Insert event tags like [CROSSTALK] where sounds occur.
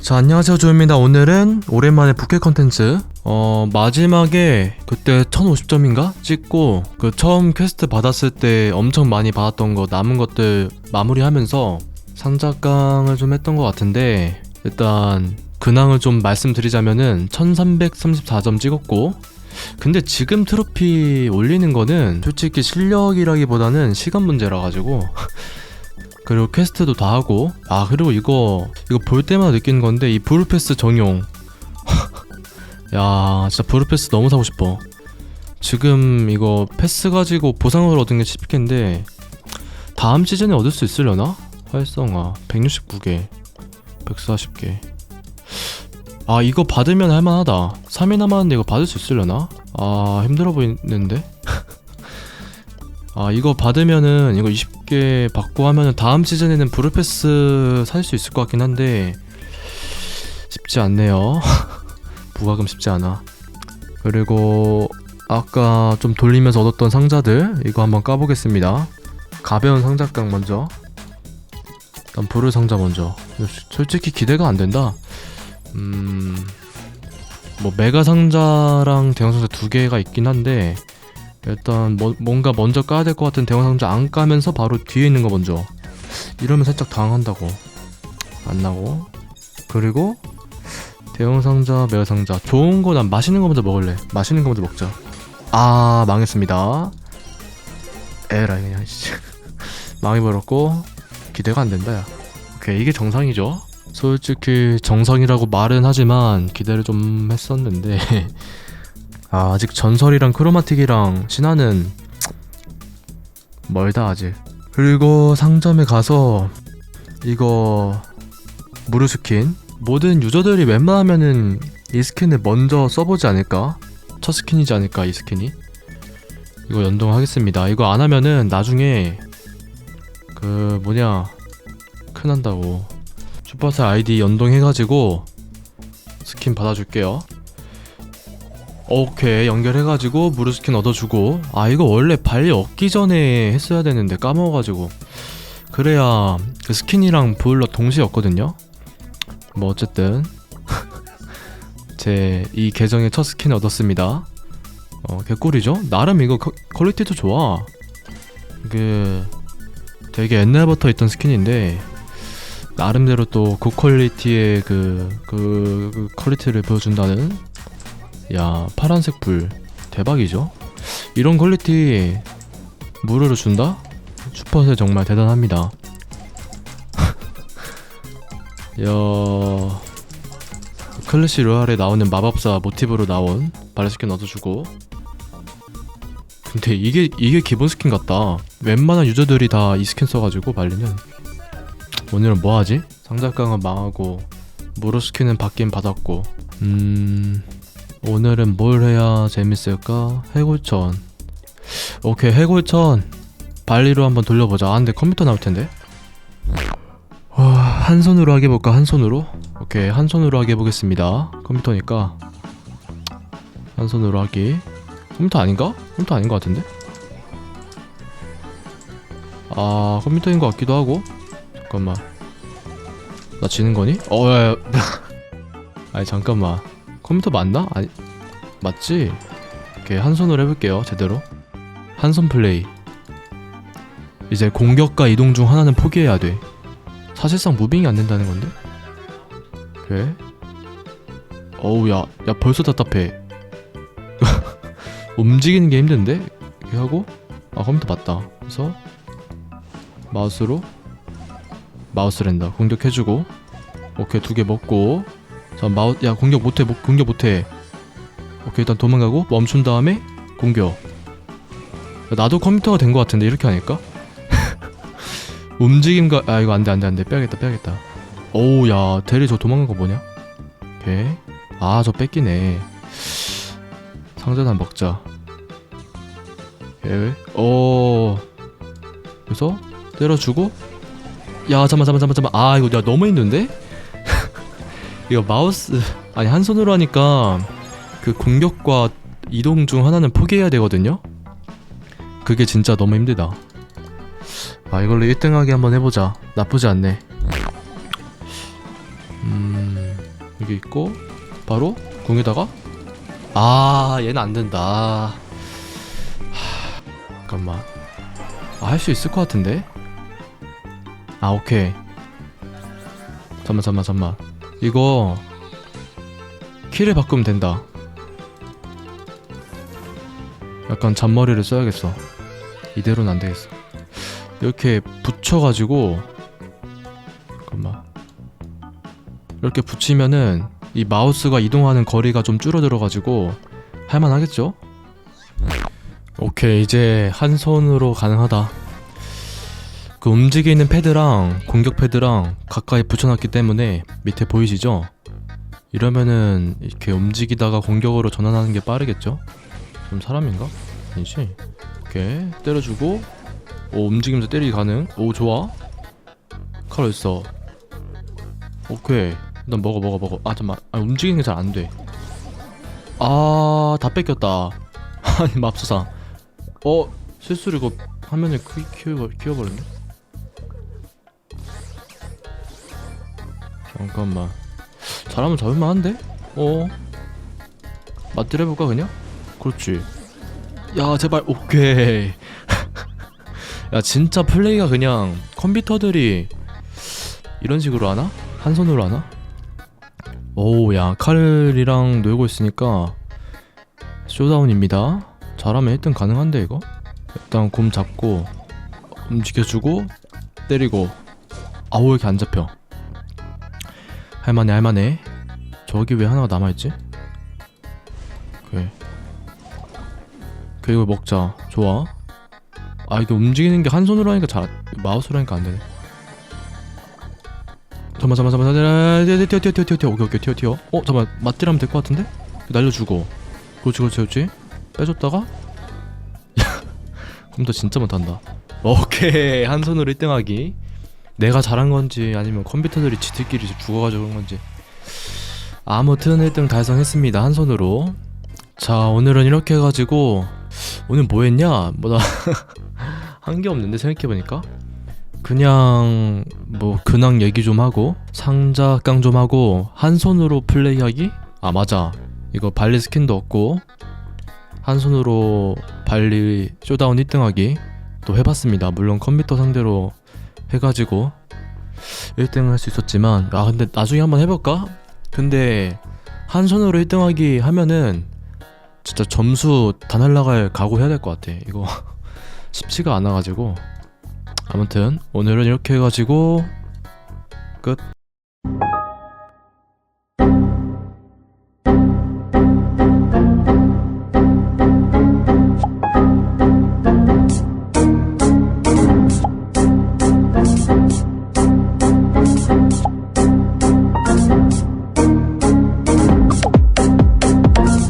자 안녕하세요 조입니다. 오늘은 오랜만에 부캐 컨텐츠. 어 마지막에 그때 1050점인가? 찍고 그 처음 퀘스트 받았을 때 엄청 많이 받았던 거 남은 것들 마무리하면서 상자깡을 좀 했던 것 같은데 일단 근황을 좀 말씀드리자면은 1334점 찍었고 근데 지금 트로피 올리는 거는 솔직히 실력이라기보다는 시간 문제라 가지고 [LAUGHS] 그리고 퀘스트도 다 하고. 아 그리고 이거 이거 볼 때마다 느끼는 건데 이 브루패스 정용. [LAUGHS] 야 진짜 브루패스 너무 사고 싶어. 지금 이거 패스 가지고 보상을 얻은 게 10개인데 다음 시즌에 얻을 수 있으려나? 활성화. 169개. 140개. 아 이거 받으면 할만하다. 3일 남았는데 이거 받을 수 있으려나? 아 힘들어 보이는데? [LAUGHS] 아 이거 받으면은 이거 20 개 받고 하면은 다음 시즌에는 브루패스 살 수 있을 것 같긴 한데 쉽지 않네요. [LAUGHS] 부가금 쉽지 않아. 그리고 아까 좀 돌리면서 얻었던 상자들 이거 한번 까보겠습니다. 가벼운 상자깡 먼저. 일단 불을 상자 먼저. 솔직히 기대가 안 된다. 음 뭐 메가 상자랑 대형 상자 두 개가 있긴 한데 일단 뭐, 뭔가 먼저 까야 될 것 같은 대형 상자 안 까면서 바로 뒤에 있는 거 먼저. 이러면 살짝 당한다고. 안 나고. 그리고 대형 상자 메가 상자. 좋은 거 난 맛있는 거 먼저 먹을래. 맛있는 거 먼저 먹자. 아 망했습니다. 에라이 그냥 [LAUGHS] 망해버렸고 기대가 안 된다 야. 오케이 이게 정상이죠? 솔직히 정상이라고 말은 하지만 기대를 좀 했었는데 [LAUGHS] 아, 아직 전설이랑 크로마틱이랑 신화는 멀다 아직. 그리고 상점에 가서 이거 무료 스킨 모든 유저들이 웬만하면은 이 스킨을 먼저 써보지 않을까? 첫 스킨이지 않을까 이 스킨이? 이거 연동하겠습니다. 이거 안 하면은 나중에 그 뭐냐 큰한다고 슈퍼셀 아이디 연동해가지고 스킨 받아줄게요. 오케이 연결해가지고 무료 스킨 얻어주고 아 이거 원래 발리 얻기 전에 했어야 되는데 까먹어가지고. 그래야 그 스킨이랑 보일러 동시에 얻거든요. 뭐 어쨌든 [LAUGHS] 제 이 계정의 첫 스킨 얻었습니다. 어 개꿀이죠? 나름 이거 퀄- 퀄리티도 좋아. 그 되게 옛날부터 있던 스킨인데 나름대로 또 고퀄리티의 그, 그, 그 퀄리티를 보여준다는 야 파란색 불. 대박이죠? 이런 퀄리티 무료로 준다? 슈퍼셋 정말 대단합니다. [LAUGHS] 야 클래시 로얄에 나오는 마법사 모티브로 나온 발레 스킨 얻어주고. 근데 이게 이게 기본 스킨 같다. 웬만한 유저들이 다 이 스킨 써가지고 발리면. 오늘은 뭐하지? 상자깡은 망하고 무료 스킨은 받긴 받았고. 음... 오늘은 뭘 해야 재밌을까? 해골천 오케이 해골천 발리로 한번 돌려보자 아 근데 컴퓨터 나올 텐데 와, 한 손으로 하게 해볼까 한 손으로? 오케이 한 손으로 하게 해보겠습니다 컴퓨터니까 한 손으로 하기 컴퓨터 아닌가? 컴퓨터 아닌 것 같은데? 아 컴퓨터인 것 같기도 하고 잠깐만 나 지는 거니? 어 야, 야. [LAUGHS] 아니 잠깐만 컴퓨터 맞나? 아니 맞지? 오케이 한 손으로 해볼게요 제대로. 한 손 플레이. 이제 공격과 이동 중 하나는 포기해야 돼. 사실상 무빙이 안 된다는 건데? 오케이. 어우 야, 야 벌써 답답해. [LAUGHS] 움직이는 게 힘든데? 이렇게 하고? 아 컴퓨터 맞다. 그래서 마우스로 마우스 랜다. 공격해주고. 오케이 두 개 먹고 자 마우 야 공격 못해 못, 공격 못해. 오케이 일단 도망가고 멈춘 다음에 공격. 야, 나도 컴퓨터가 된 것 같은데 이렇게 하니까? [LAUGHS] 움직임과 아 이거 안돼 안돼 안돼. 빼야겠다 빼야겠다. 오우 야 대리 저 도망간 거 뭐냐? 오케이. 아 저 뺏기네. 상자도 한 먹자. 오케이 오 그래서 때려주고. 야 잠만 잠만 잠만 잠만. 아 이거 야 너무 힘든데 이거 마우스 아니 한 손으로 하니까 그 공격과 이동 중 하나는 포기해야 되거든요. 그게 진짜 너무 힘들다. 아 이걸로 1등하기 한번 해보자. 나쁘지 않네. 음 여기 있고 바로 궁에다가? 아 얘는 안 된다. 하, 잠깐만. 아, 할 수 있을 것 같은데? 아 오케이. 잠만 잠만 잠만 이거 키를 바꾸면 된다. 약간 잔머리를 써야겠어. 이대로는 안 되겠어. 이렇게 붙여가지고 잠깐만. 이렇게 붙이면은 이 마우스가 이동하는 거리가 좀 줄어들어가지고 할만하겠죠? 오케이 이제 한 손으로 가능하다 그 움직이는 패드랑 공격 패드랑 가까이 붙여놨기 때문에 밑에 보이시죠? 이러면은 이렇게 움직이다가 공격으로 전환하는 게 빠르겠죠? 좀 사람인가? 아니지? 오케이 때려주고 오 움직이면서 때리기 가능. 오 좋아. 칼 어딨어? 오케이. 일단 먹어 먹어 먹어. 아 잠만. 아 움직이는 게 잘 안 돼. 아 다 뺏겼다. [LAUGHS] 아니 맙소사. 어 실수로 이거 화면을 키워버렸네 잠깐만 잘하면 잡을만한데? 어 맞들 해볼까 그냥? 그렇지 야 제발 오케이 [LAUGHS] 야 진짜 플레이가 그냥 컴퓨터들이 이런 식으로 하나? 한 손으로 하나? 오야 칼이랑 놀고 있으니까 쇼다운입니다 잘하면 1등 가능한데 이거? 일단 곰 잡고 움직여주고 때리고 아우 왜 이렇게 안 잡혀 할만해 할만해 저기 왜 하나가 남아있지? 오케이 오케이 먹자 좋아 아 이게 움직이는 게 한 손으로 하니까 잘 마우스로 하니까 안 되네 잠깐만 잠깐만 잠깐만 뛰어 뛰어 뛰어 뛰어 뛰어 오케이 오케이 튀어 튀어 어 잠깐만 맞디라면 될 것 같은데 날려주고 그렇지 그렇지 그렇지 빼줬다가 컴퓨터 진짜 못한다 오케이 한 손으로 1등하기 내가 잘한 건지 아니면 컴퓨터들이 지들끼리 죽어가지고 그런 건지. 아무튼 1등 달성했습니다 한 손으로. 자 오늘은 이렇게 해가지고 오늘 뭐 했냐? 뭐 나 [LAUGHS] 한 게 없는데 생각해보니까. 그냥 뭐 근황 얘기 좀 하고 상자 깡 좀 하고 한 손으로 플레이하기? 아 맞아. 이거 발리 스킨도 없고 한 손으로 발리 쇼다운 1등하기 또 해봤습니다. 물론 컴퓨터 상대로 해가지고 1등을 할 수 있었지만 아 근데 나중에 한번 해볼까? 근데 한 손으로 1등하기 하면은 진짜 점수 다 날라갈 각오 해야 될 것 같아. 이거 [LAUGHS] 쉽지가 않아가지고. 아무튼 오늘은 이렇게 해가지고 끝